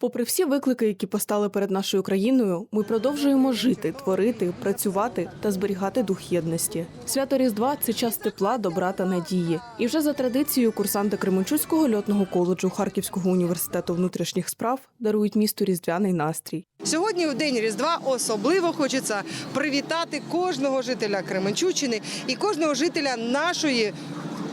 Попри всі виклики, які постали перед нашою країною, ми продовжуємо жити, творити, працювати та зберігати дух єдності. Свято Різдва це час тепла, добра та надії. І вже за традицією курсанти Кременчуцького льотного коледжу Харківського університету внутрішніх справ дарують місту різдвяний настрій. Сьогодні у день Різдва особливо хочеться привітати кожного жителя Кременчуччини і кожного жителя нашої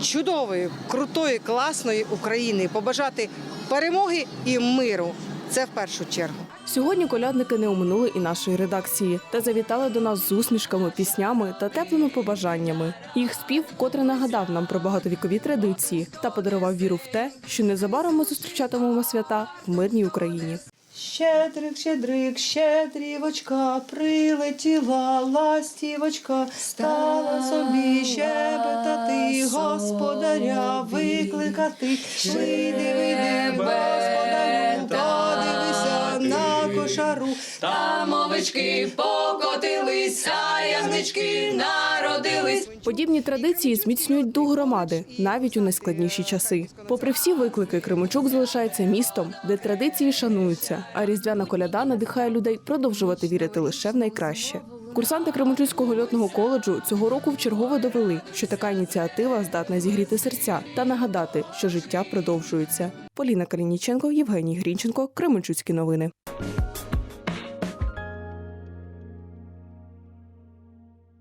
чудової, крутої, класної України. Побажати перемоги і миру. Це в першу чергу. Сьогодні колядники не оминули і нашої редакції та завітали до нас з усмішками, піснями та теплими побажаннями. Їх спів вкотре нагадав нам про багатовікові традиції та подарував віру в те, що незабаром ми зустрічатимемо свята в мирній Україні. Щедрик, щедрик, щедрівочка, прилетіла ластівочка, стала собі щебетати, господаря викликати. Йди, вийди, на кошару. Там овечки покотились, а ягнички народились. Подібні традиції зміцнюють дух громади навіть у найскладніші часи. Попри всі виклики, Кременчук залишається містом, де традиції шануються, а різдвяна коляда надихає людей продовжувати вірити лише в найкраще. Курсанти Кременчуцького льотного коледжу цього року вчергове довели, що така ініціатива здатна зігріти серця та нагадати, що життя продовжується. Поліна Калініченко, Євгеній Грінченко, Кременчуцькі новини.